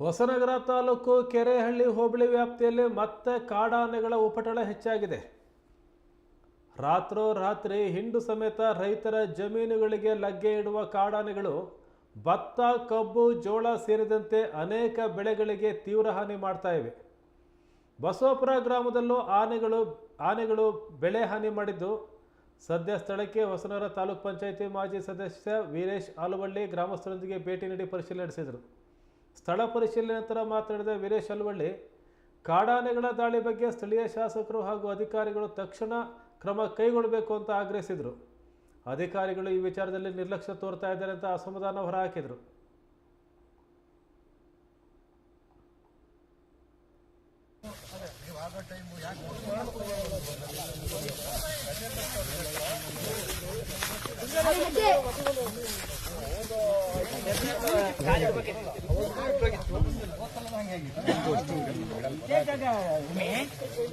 ಹೊಸನಗರ ತಾಲೂಕು ಕೆರೆಹಳ್ಳಿ ಹೋಬಳಿ ವ್ಯಾಪ್ತಿಯಲ್ಲಿ ಮತ್ತೆ ಕಾಡಾನೆಗಳ ಉಪಟಳ ಹೆಚ್ಚಾಗಿದೆ. ರಾತ್ರೋರಾತ್ರಿ ಹಿಂಡು ಸಮೇತ ರೈತರ ಜಮೀನುಗಳಿಗೆ ಲಗ್ಗೆ ಇಡುವ ಕಾಡಾನೆಗಳು ಭತ್ತ, ಕಬ್ಬು, ಜೋಳ ಸೇರಿದಂತೆ ಅನೇಕ ಬೆಳೆಗಳಿಗೆ ತೀವ್ರ ಹಾನಿ ಮಾಡ್ತಾ ಇವೆ. ಬಸವಪುರ ಗ್ರಾಮದಲ್ಲೂ ಆನೆಗಳು ಆನೆಗಳು ಬೆಳೆ ಹಾನಿ ಮಾಡಿದ್ದು. ಸದ್ಯ ಸ್ಥಳಕ್ಕೆ ಹೊಸನಗರ ತಾಲೂಕ್ ಪಂಚಾಯಿತಿ ಮಾಜಿ ಸದಸ್ಯ ವೀರೇಶ್ ಆಲುವಳ್ಳಿ ಗ್ರಾಮಸ್ಥರೊಂದಿಗೆ ಭೇಟಿ ನೀಡಿ ಪರಿಶೀಲನೆ ನಡೆಸಿದರು. ಸ್ಥಳ ಪರಿಶೀಲನೆ ನಂತರ ಮಾತನಾಡಿದ ವೀರೇಶ್ ಅಲ್ವಳ್ಳಿ, ಕಾಡಾನೆಗಳ ದಾಳಿ ಬಗ್ಗೆ ಸ್ಥಳೀಯ ಶಾಸಕರು ಹಾಗೂ ಅಧಿಕಾರಿಗಳು ತಕ್ಷಣ ಕ್ರಮ ಕೈಗೊಳ್ಳಬೇಕು ಅಂತ ಆಗ್ರಹಿಸಿದರು. ಅಧಿಕಾರಿಗಳು ಈ ವಿಚಾರದಲ್ಲಿ ನಿರ್ಲಕ್ಷ್ಯ ತೋರ್ತಾ ಇದ್ದಾರೆ ಅಂತ ಅಸಮಾಧಾನ ಹೊರಹಾಕಿದರು.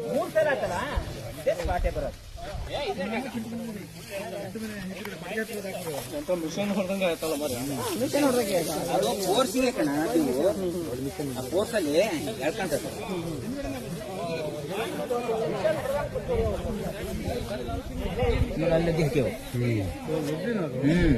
ಮೂರ್ ಸಲ ಆತಲ್ಲ ಬಾಟೆ ಬರೋದು ಅದು ಫೋರ್ಸಿಗೆ ಕಣ ನೀವು ಆ ಫೋರ್ಸ್ ಅಲ್ಲಿ ಹ್ಮ್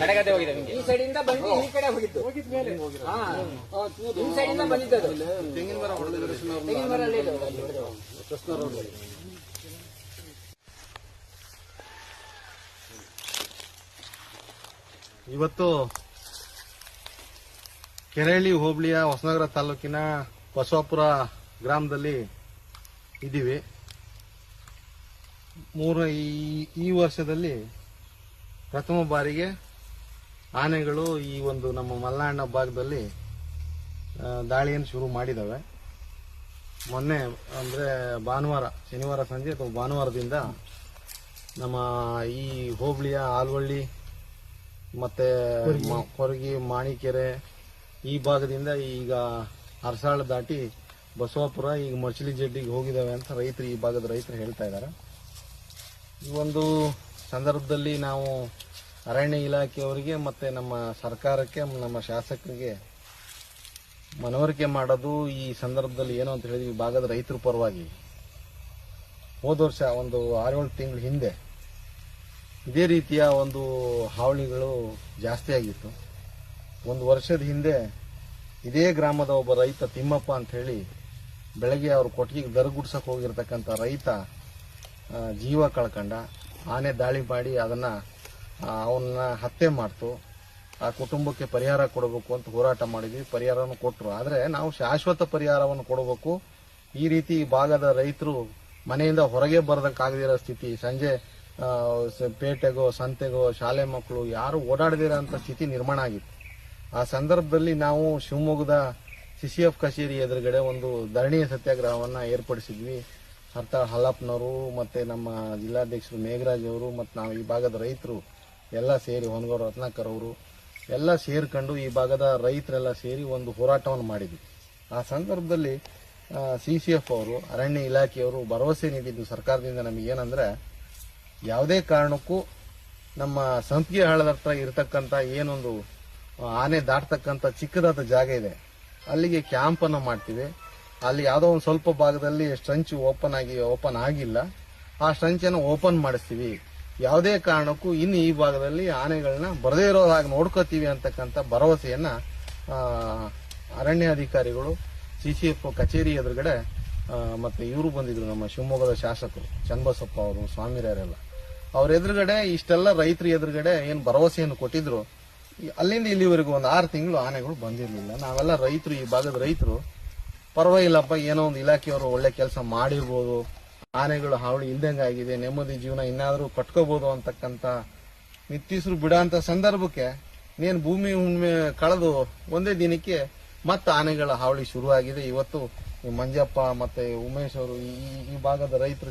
ಕಡೆಗದೆ ಹೋಗಿದೆ ನಿಮ್ಗೆ ಈ ಸೈಡಿಂದ ಬಂದು ಈ ಕಡೆ ಹೋಗಿದ್ದು. ಹಾ. ಈ ಸೈಡಿಂದ ಬಂದಿದ್ದು ತೆಂಗಿನ ಮರ ತೆಂಗಿನ ಮರ ಅಲ್ಲೇ ಇದೆ, ಅಲ್ಲಿ ಇವತ್ತು ಕೆರೆಹಳ್ಳಿ ಹೋಬಳಿಯ ಹೊಸನಗರ ತಾಲೂಕಿನ ಬಸವಾಪುರ ಗ್ರಾಮದಲ್ಲಿ ಇದ್ದೀವಿ ಮೂರು ಈ ಈ ವರ್ಷದಲ್ಲಿ ಪ್ರಥಮ ಬಾರಿಗೆ ಆನೆಗಳು ಈ ಒಂದು ನಮ್ಮ ಮಲೆನಾಡಿನ ಭಾಗದಲ್ಲಿ ದಾಳಿಯನ್ನು ಶುರು ಮಾಡಿದ್ದಾವೆ ಮೊನ್ನೆ ಅಂದರೆ ಭಾನುವಾರ ಶನಿವಾರ ಸಂಜೆ ಅಥವಾ ಭಾನುವಾರದಿಂದ ನಮ್ಮ ಈ ಹೋಬಳಿಯ ಆಲ್ವಳ್ಳಿ ಮತ್ತೆ ಕೊರಗಿ. ಮಾಣಿಕೆರೆ ಈ ಭಾಗದಿಂದ ಈಗ ಅರಸಾಳ ದಾಟಿ ಬಸವಾಪುರ ಈಗ ಮಚಲಿ ಜಡ್ಡಿಗೆ ಹೋಗಿದ್ದಾವೆ ಅಂತ ರೈತರು ಈ ಭಾಗದ ರೈತರು ಹೇಳ್ತಾ ಇದ್ದಾರೆ ಈ ಒಂದು ಸಂದರ್ಭದಲ್ಲಿ ನಾವು ಅರಣ್ಯ ಇಲಾಖೆಯವರಿಗೆ ಮತ್ತು ನಮ್ಮ ಸರ್ಕಾರಕ್ಕೆ, ನಮ್ಮ ಶಾಸಕರಿಗೆ ಮನವರಿಕೆ ಮಾಡೋದು ಈ ಸಂದರ್ಭದಲ್ಲಿ ಏನು ಅಂತ ಹೇಳಿದ್ವಿ ಭಾಗದ ರೈತರ ಪರವಾಗಿ. ಹೋದ ವರ್ಷ ಒಂದು ಆರೇಳು ತಿಂಗಳ ಹಿಂದೆ ಇದೇ ರೀತಿಯ ಒಂದು ಹಾವಳಿಗಳು ಜಾಸ್ತಿ ಆಗಿತ್ತು. ಒಂದು ವರ್ಷದ ಹಿಂದೆ ಇದೇ ಗ್ರಾಮದ ಒಬ್ಬ ರೈತ ತಿಮ್ಮಪ್ಪ ಅಂತ ಹೇಳಿ ಬೆಳಗ್ಗೆ ಅವರು ಕೊಟ್ಟಿಗೆ ದರಗುಡ್ಸಕ್ ಹೋಗಿರ್ತಕ್ಕಂಥ ರೈತ ಜೀವ ಕಳ್ಕೊಂಡ, ಆನೆ ದಾಳಿ ಮಾಡಿ ಅದನ್ನ ಅವನ್ನ ಹತ್ಯೆ ಮಾಡ್ತು. ಆ ಕುಟುಂಬಕ್ಕೆ ಪರಿಹಾರ ಕೊಡಬೇಕು ಅಂತ ಹೋರಾಟ ಮಾಡಿದ್ವಿ ಪರಿಹಾರವನ್ನು ಕೊಟ್ಟರು ಆದರೆ ನಾವು ಶಾಶ್ವತ ಪರಿಹಾರವನ್ನು ಕೊಡಬೇಕು. ಈ ರೀತಿ ಭಾಗದ ರೈತರು ಮನೆಯಿಂದ ಹೊರಗೆ ಬರೋದಕ್ಕಾಗದಿರೋ ಸ್ಥಿತಿ, ಸಂಜೆ ಪೇಟೆಗೋ, ಸಂತೆಗೋ, ಶಾಲೆ ಮಕ್ಕಳು ಯಾರು ಓಡಾಡದಿರೋಂಥ ಸ್ಥಿತಿ ನಿರ್ಮಾಣ ಆಗಿತ್ತು. ಆ ಸಂದರ್ಭದಲ್ಲಿ ನಾವು ಶಿವಮೊಗ್ಗದ ಸಿಸಿಎಫ್ ಕಚೇರಿ ಎದುರುಗಡೆ ಒಂದು ಧರಣಿ ಸತ್ಯಾಗ್ರಹವನ್ನು ಏರ್ಪಡಿಸಿದ್ವಿ. ಅರ್ಥ ಹಲ್ಲಪ್ಪನವರು ಮತ್ತು ನಮ್ಮ ಜಿಲ್ಲಾಧ್ಯಕ್ಷರು ಮೇಘರಾಜ್ ಅವರು ಮತ್ತು ನಾವು ಈ ಭಾಗದ ರೈತರು ಎಲ್ಲ ಸೇರಿ ಹೊನಗೌಡ ರತ್ನಾಕರ್ ಅವರು ಎಲ್ಲ ಸೇರಿಕೊಂಡು ಈ ಭಾಗದ ರೈತರೆಲ್ಲ ಸೇರಿ ಒಂದು ಹೋರಾಟವನ್ನು ಮಾಡಿದ್ವಿ. ಆ ಸಂದರ್ಭದಲ್ಲಿ ಸಿ ಸಿ ಎಫ್ ಅವರು, ಅರಣ್ಯ ಇಲಾಖೆಯವರು ಭರವಸೆ ನೀಡಿದ್ದು ಸರ್ಕಾರದಿಂದ ನಮಗೆ ಏನಂದ್ರೆ, ಯಾವುದೇ ಕಾರಣಕ್ಕೂ ನಮ್ಮ ಸಂಪಿಗೆ ಹಳ್ಳದ ಹತ್ರ ಇರತಕ್ಕಂಥ ಏನೊಂದು ಆನೆ ದಾಟತಕ್ಕಂಥ ಚಿಕ್ಕದಾದ ಜಾಗ ಇದೆ. ಅಲ್ಲಿಗೆ ಕ್ಯಾಂಪನ್ನು ಮಾಡ್ತೀವಿ. ಅಲ್ಲಿ ಯಾವುದೋ ಒಂದು ಸ್ವಲ್ಪ ಭಾಗದಲ್ಲಿ ಸ್ಟ್ರಂಚ್ ಓಪನ್ ಆಗಿ ಓಪನ್ ಆಗಿಲ್ಲ. ಆ ಸ್ಟ್ರಂಚ್ ಅನ್ನು ಓಪನ್ ಮಾಡಿಸ್ತೀವಿ. ಯಾವುದೇ ಕಾರಣಕ್ಕೂ ಇನ್ನು ಈ ಭಾಗದಲ್ಲಿ ಆನೆಗಳನ್ನ ಬರದೇ ಇರೋ ಹಾಗೆ ನೋಡ್ಕೋತೀವಿ ಅಂತಕ್ಕಂಥ ಭರವಸೆಯನ್ನ ಆ, ಅರಣ್ಯ ಅಧಿಕಾರಿಗಳು ಎಫ್ ಕಚೇರಿ ಎದುರುಗಡೆ ಮತ್ತೆ ಇವರು ಬಂದಿದ್ರು ನಮ್ಮ ಶಿವಮೊಗ್ಗದ ಶಾಸಕರು ಚನ್ನಬಸಪ್ಪ ಅವರು ಸ್ವಾಮಿರಾರೆಲ್ಲ ಅವ್ರ ಎದುರುಗಡೆ ಇಷ್ಟೆಲ್ಲ ರೈತರ ಎದುರುಗಡೆ ಏನು ಭರವಸೆಯನ್ನು ಕೊಟ್ಟಿದ್ರು. ಅಲ್ಲಿಂದ ಇಲ್ಲಿವರೆಗೂ ಒಂದು ಆರು ತಿಂಗಳು ಆನೆಗಳು ಬಂದಿರಲಿಲ್ಲ. ನಾವೆಲ್ಲ ರೈತರು ಈ ಭಾಗದ ರೈತರು. ಪರವಾಗಿಲ್ಲಪ್ಪ, ಏನೋ ಒಂದು ಇಲಾಖೆಯವರು ಒಳ್ಳೆ ಕೆಲಸ ಮಾಡಿರ್ಬೋದು. ಆನೆಗಳು ಹಾವಳಿ ಇಲ್ದಂಗೆ ಆಗಿದೆ, ನೆಮ್ಮದಿ ಜೀವನ ಇನ್ನಾದರೂ ಕಟ್ಕೋಬಹುದು ಅಂತಕ್ಕಂಥ ನಿಟ್ಟಿಸ್ರು ಬಿಡೋಂಥ ಸಂದರ್ಭಕ್ಕೆ ನೀನು ಭೂಮಿ ಹುಣ್ಣಿಮೆ ಕಳೆದು ಒಂದೇ ದಿನಕ್ಕೆ ಮತ್ತೆ ಆನೆಗಳ ಹಾವಳಿ ಶುರುವಾಗಿದೆ. ಇವತ್ತು ಮಂಜಪ್ಪ ಮತ್ತೆ ಉಮೇಶ್ ಅವರು ಈ ಭಾಗದ ರೈತರ